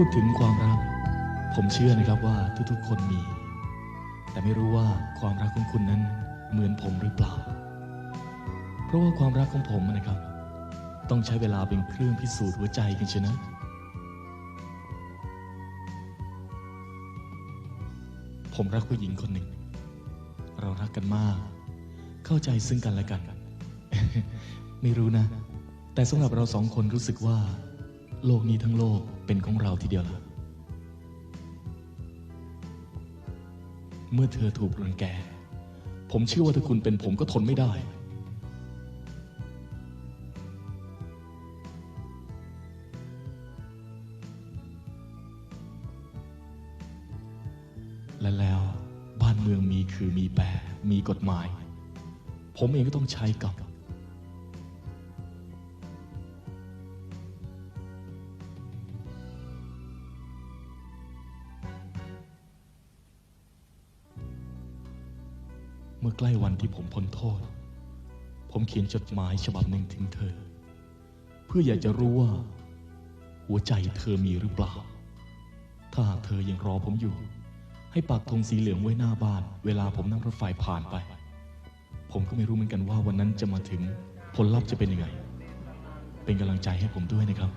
พูดถึงความรัก ผมเชื่อนะครับว่าทุกๆ คนมี แต่ไม่รู้ว่าความรักของคุณนั้นเหมือนผมหรือเปล่า เพราะว่าความรักของผมนะครับ ต้องใช้เวลาเป็นเครื่องพิสูจน์หัวใจกันชนะผมรักผู้หญิงคนหนึ่ง เรารักกันมาก เข้าใจซึ่งกันและกัน ไม่รู้นะ แต่สำหรับเราสองคนรู้สึกว่า โลกนี้ทั้งโลกเป็นของเราทีเดียวละเมื่อเธอถูกรังแก ผมเชื่อว่าถ้าคุณเป็นผมก็ทนไม่ได้ และแล้วบ้านเมืองมีคือมีแปรมีกฎหมาย ผมเองก็ต้องใช้กับ มื่อใกล้วันที่ผมพ้นโทษ ผมเขียนจดหมายฉบับหนึ่งถึงเธอ เพื่ออยากจะรู้ว่า หัวใจเธอมีหรือเปล่า ถ้าหากเธอยังรอผมอยู่ ให้ปักธงสีเหลืองไว้หน้าบ้าน เวลาผมนั่งรถไฟผ่านไป ผมก็ไม่รู้เหมือนกันว่าวันนั้นจะมาถึงผลลัพธ์จะเป็นยังไง เป็นกำลังใจให้ผมด้วยนะครับ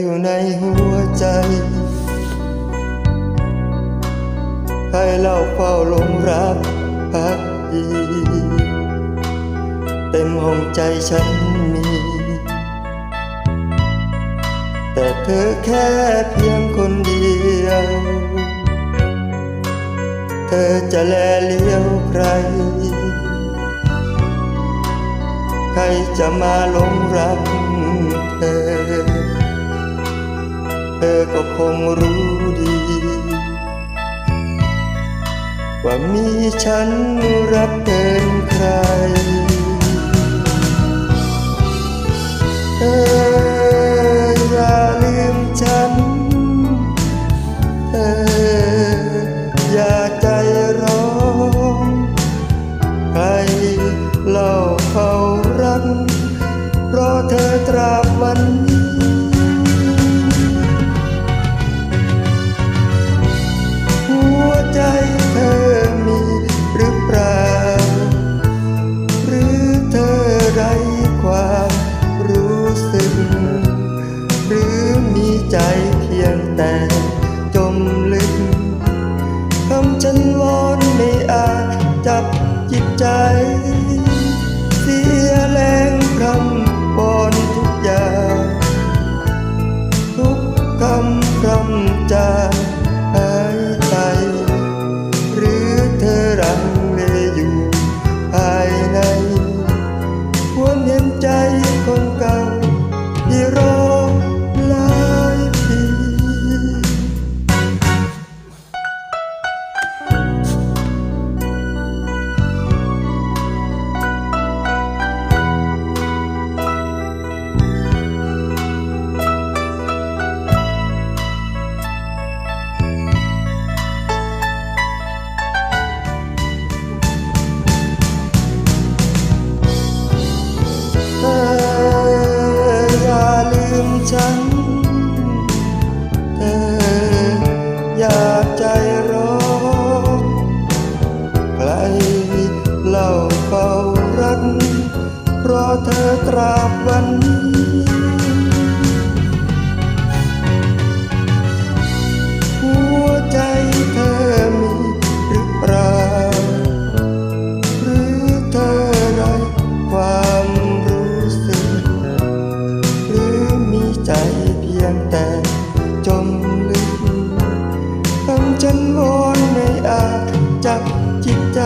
อยู่ในหัวใจให้เราเฝ้าหลงรักพักดีเต็มห้องใจฉันมี แต่เธอแค่เพียงคนเดียว เธอจะแลเลี้ยวใคร ใครจะมาหลงรักเธอ เธอก็คงรู้ดี ว่ามีฉันรักเกินใคร ลื จากจิตใจ